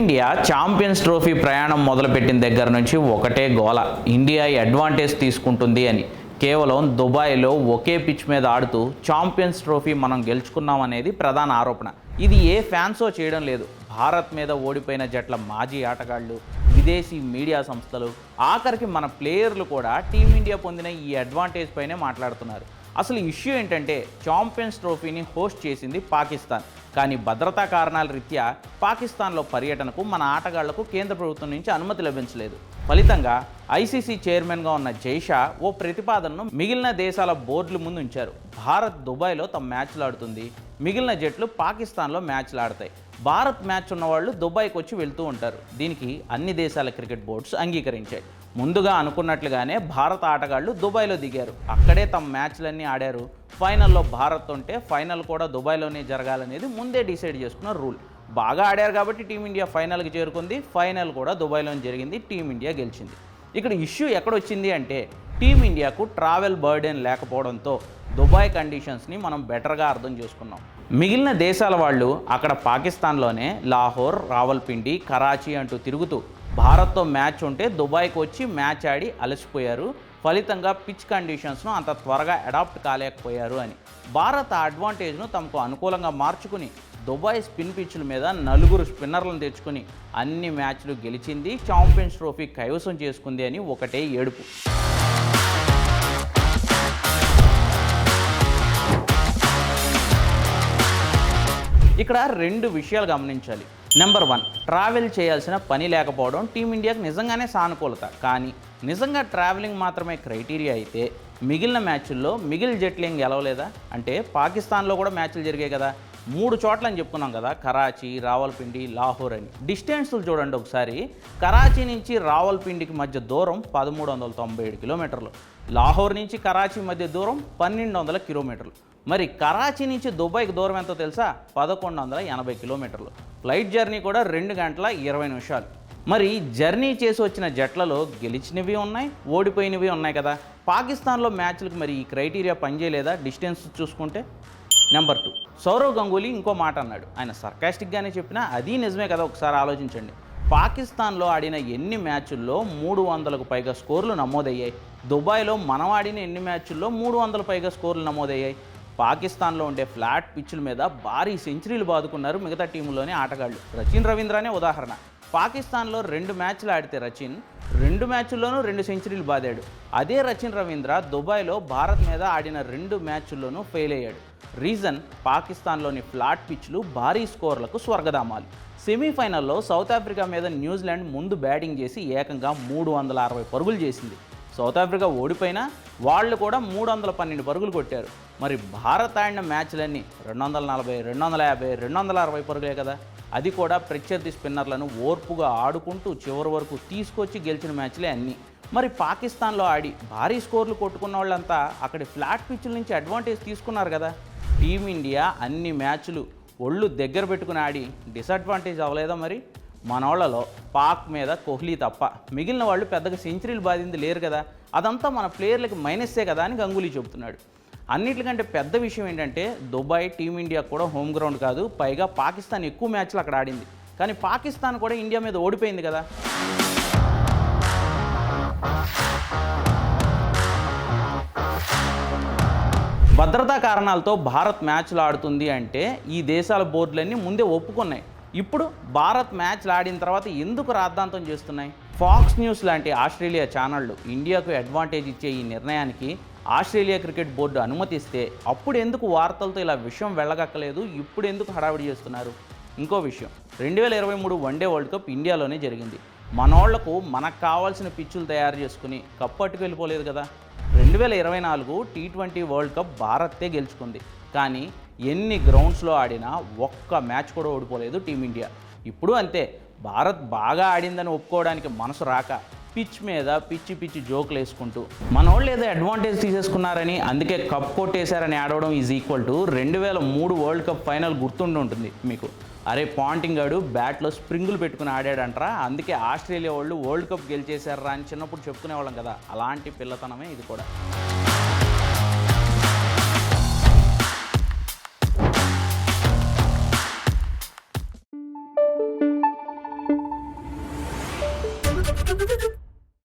Team India champions trophy ప్రయాణం మొదలుపెట్టిన దగ్గర నుంచి ఒకటే గోల. ఇండియా అడ్వాంటేజ్ తీసుకుంటుంది అని. కేవలం దుబాయ్లో ఒకే పిచ్ మీద ఆడుతూ ఛాంపియన్స్ ట్రోఫీ మనం గెలుచుకున్నాం అనేది ప్రధాన ఆరోపణ. ఇది ఏ ఫ్యాన్సో చేయడం లేదు. భారత్ మీద ఓడిపోయిన జట్ల మాజీ ఆటగాళ్ళు విదేశీ మీడియా సంస్థలు ఆఖరికి మన ప్లేయర్లు కూడా టీమిండియా పొందిన ఈ అడ్వాంటేజ్ పైనే మాట్లాడుతున్నారు. అసలు ఇష్యూ ఏంటంటే ఛాంపియన్స్ ట్రోఫీని హోస్ట్ చేసింది పాకిస్తాన్. కానీ భద్రతా కారణాల రీత్యా పాకిస్తాన్లో పర్యటనకు మన ఆటగాళ్ళకు కేంద్ర ప్రభుత్వం నుంచి అనుమతి లభించలేదు. ఫలితంగా ఐసీసీ చైర్మన్గా ఉన్న జైషా ఓ ప్రతిపాదనను మిగిలిన దేశాల బోర్డుల ముందు ఉంచారు. భారత్ దుబాయ్లో తమ మ్యాచ్లు ఆడుతుంది. మిగిలిన జట్లు పాకిస్తాన్లో మ్యాచ్లు ఆడతాయి. భారత్ మ్యాచ్ ఉన్నవాళ్ళు దుబాయ్కి వచ్చి వెళ్తూ ఉంటారు. దీనికి అన్ని దేశాల క్రికెట్ బోర్డ్స్ అంగీకరించాయి. ముందుగా అనుకున్నట్లుగానే భారత ఆటగాళ్ళు దుబాయ్లో దిగారు. అక్కడే తమ మ్యాచ్లన్నీ ఆడారు. ఫైనల్లో భారత్ ఉంటే ఫైనల్ కూడా దుబాయ్లోనే జరగాలనేది ముందే డిసైడ్ చేసుకున్న రూల్. బాగా ఆడారు కాబట్టి టీమిండియా ఫైనల్కి చేరుకుంది. ఫైనల్ కూడా దుబాయ్లోనే జరిగింది. టీమిండియా గెలిచింది. ఇక్కడ ఇష్యూ ఎక్కడొచ్చింది అంటే టీమిండియాకు ట్రావెల్ బర్డెన్ లేకపోవడంతో దుబాయ్ కండిషన్స్ని మనం బెటర్గా అర్థం చేసుకున్నాం. మిగిలిన దేశాల వాళ్ళు అక్కడ పాకిస్తాన్లోనే లాహోర్ రావల్పిండి కరాచీ అంటూ తిరుగుతూ భారత్తో మ్యాచ్ ఉంటే దుబాయ్కి వచ్చి మ్యాచ్ ఆడి అలసిపోయారు. ఫలితంగా పిచ్ కండిషన్స్ను అంత త్వరగా అడాప్ట్ కాలేకపోయారు అని. భారత్ అడ్వాంటేజ్ను తమకు అనుకూలంగా మార్చుకుని దుబాయ్ స్పిన్ పిచ్ల మీద నలుగురు స్పిన్నర్లను తెచ్చుకుని అన్ని మ్యాచ్లు గెలిచింది. ఛాంపియన్స్ ట్రోఫీ కైవసం చేసుకుంది అని ఒకటే ఏడుపు. ఇక్కడ రెండు విషయాలు గమనించాలి. నెంబర్ వన్ ట్రావెల్ చేయాల్సిన పని లేకపోవడం టీమిండియాకు నిజంగానే సానుకూలత. కానీ నిజంగా ట్రావెలింగ్ మాత్రమే క్రైటీరియా అయితే మిగిలిన మ్యాచ్ల్లో మిగిలిన జట్లు ఏం గెలవలేదా? అంటే పాకిస్తాన్లో కూడా మ్యాచ్లు జరిగాయి కదా. మూడు చోట్ల అని చెప్పుకున్నాం కదా కరాచీ రావల్పిండి లాహోర్ అని. డిస్టెన్స్లు చూడండి ఒకసారి. కరాచీ నుంచి రావల్పిండికి మధ్య దూరం పదమూడు వందల తొంభై ఏడు కిలోమీటర్లు. లాహోర్ నుంచి కరాచీ మధ్య దూరం పన్నెండు వందల కిలోమీటర్లు. మరి కరాచీ నుంచి దుబాయ్కి దూరం ఎంతో తెలుసా? పదకొండు వందల ఎనభై కిలోమీటర్లు. ఫ్లైట్ జర్నీ కూడా రెండు గంటల ఇరవై నిమిషాలు. మరి జర్నీ చేసి వచ్చిన జట్లలో గెలిచినవి ఉన్నాయి ఓడిపోయినవి ఉన్నాయి కదా. పాకిస్తాన్లో మ్యాచ్లకు మరి ఈ క్రైటీరియా పనిచేయలేదా డిస్టెన్స్ చూసుకుంటే? Number two. సౌరవ్ గంగూలీ ఇంకో మాట అన్నాడు. ఆయన సర్కాస్టిక్గానే చెప్పినా అది నిజమే కదా ఒకసారి ఆలోచించండి. పాకిస్తాన్లో ఆడిన ఎన్ని మ్యాచుల్లో మూడు వందలకు పైగా స్కోర్లు నమోదయ్యాయి? దుబాయ్లో మనం ఆడిన ఎన్ని మ్యాచుల్లో మూడు వందల పైగా స్కోర్లు నమోదయ్యాయి? పాకిస్తాన్లో ఉండే ఫ్లాట్ పిచ్చుల మీద భారీ సెంచరీలు బాదుకున్నారు మిగతా టీముల్లోని ఆటగాళ్ళు. రచిన్ రవీంద్రనే ఉదాహరణ. పాకిస్తాన్లో రెండు మ్యాచ్లు ఆడితే రచిన్ రెండు మ్యాచ్ల్లోనూ రెండు సెంచరీలు బాదాడు. అదే రచిన్ రవీంద్ర దుబాయ్లో భారత్ మీద ఆడిన రెండు మ్యాచ్ల్లోనూ ఫెయిల్ అయ్యాడు. రీజన్ పాకిస్తాన్లోని ఫ్లాట్ పిచ్లు భారీ స్కోర్లకు స్వర్గధామాలు. సెమీఫైనల్లో సౌత్ ఆఫ్రికా మీద న్యూజిలాండ్ ముందు బ్యాటింగ్ చేసి ఏకంగా మూడు వందల అరవై పరుగులు చేసింది. సౌత్ ఆఫ్రికా ఓడిపోయినా వాళ్ళు కూడా మూడు వందల పన్నెండు పరుగులు కొట్టారు. మరి భారత్ ఆడిన మ్యాచ్లన్నీ రెండు వందల నలభై రెండు వందల యాభై రెండు వందల అరవై పరుగులే కదా? అది కూడా ప్రత్యర్థి స్పిన్నర్లను ఓర్పుగా ఆడుకుంటూ చివరి వరకు తీసుకొచ్చి గెలిచిన మ్యాచ్లే అన్నీ. మరి పాకిస్తాన్లో ఆడి భారీ స్కోర్లు కొట్టుకున్న వాళ్ళంతా అక్కడి ఫ్లాట్ పిచ్ల నుంచి అడ్వాంటేజ్ తీసుకున్నారు కదా? టీమిండియా అన్ని మ్యాచ్లు ఒళ్ళు దగ్గర పెట్టుకుని ఆడి డిసడ్వాంటేజ్ అవ్వలేదా మరి? మనోళ్ళలో పాక్ మీద కోహ్లీ తప్ప మిగిలిన వాళ్ళు పెద్దగా సెంచరీలు బాధింది లేరు కదా. అదంతా మన ప్లేయర్లకి మైనస్సే కదా అని గంగూలీ చెబుతున్నాడు. అన్నిటికంటే పెద్ద విషయం ఏంటంటే దుబాయ్ టీమిండియా కూడా హోమ్ గ్రౌండ్ కాదు పైగా పాకిస్తాన్ ఎక్కువ మ్యాచ్లు అక్కడ ఆడింది. కానీ పాకిస్తాన్ కూడా ఇండియా మీద ఓడిపోయింది కదా. భద్రతా కారణాలతో భారత్ మ్యాచ్లు ఆడుతుంది అంటే ఈ దేశాల బోర్డులన్నీ ముందే ఒప్పుకున్నాయి. ఇప్పుడు భారత్ మ్యాచ్లు ఆడిన తర్వాత ఎందుకు రాద్ధాంతం చేస్తున్నాయి? ఫాక్స్ న్యూస్ లాంటి ఆస్ట్రేలియా ఛానళ్ళు ఇండియాకు అడ్వాంటేజ్ ఇచ్చే ఈ నిర్ణయానికి ఆస్ట్రేలియా క్రికెట్ బోర్డు అనుమతిస్తే అప్పుడు ఎందుకు వార్తలతో ఇలా విషయం వెళ్ళగక్కలేదు? ఇప్పుడు ఎందుకు హడావిడి చేస్తున్నారు? ఇంకో విషయం. రెండు వేల ఇరవై మూడు వన్డే వరల్డ్ కప్ ఇండియాలోనే జరిగింది. మనోళ్ళకు మనకు కావాల్సిన పిచ్చులు తయారు చేసుకుని కప్ వెళ్ళిపోలేదు కదా. రెండు వేల ఇరవై నాలుగు టీ ట్వంటీ వరల్డ్ కప్ భారత్తే గెలుచుకుంది. కానీ ఎన్ని గ్రౌండ్స్లో ఆడినా ఒక్క మ్యాచ్ కూడా ఓడిపోలేదు టీమిండియా. ఇప్పుడు అంతే. భారత్ బాగా ఆడిందని ఒప్పుకోవడానికి మనసు రాక పిచ్ మీద పిచ్చి పిచ్చి జోకులు వేసుకుంటూ మన వాళ్ళు ఏదో అడ్వాంటేజ్ తీసేసుకున్నారని అందుకే కప్ కొట్టేశారని ఆడవడం ఈజ్ ఈక్వల్ టు రెండు వేల మూడు వరల్డ్ కప్ ఫైనల్ గుర్తుండి ఉంటుంది మీకు. అరే పాంటింగ్ గాడు బ్యాట్లో స్ప్రింగులు పెట్టుకుని ఆడాడంటరా. అందుకే ఆస్ట్రేలియా వాళ్ళు వరల్డ్ కప్ గెలిచేశారా అని చిన్నప్పుడు చెప్పుకునేవాళ్ళం కదా. అలాంటి పిల్లతనమే ఇది కూడా.